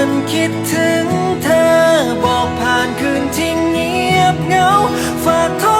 ันคิดถึงเธอ บอกผ่านคืนที่เงียบเงา ฝากท้อ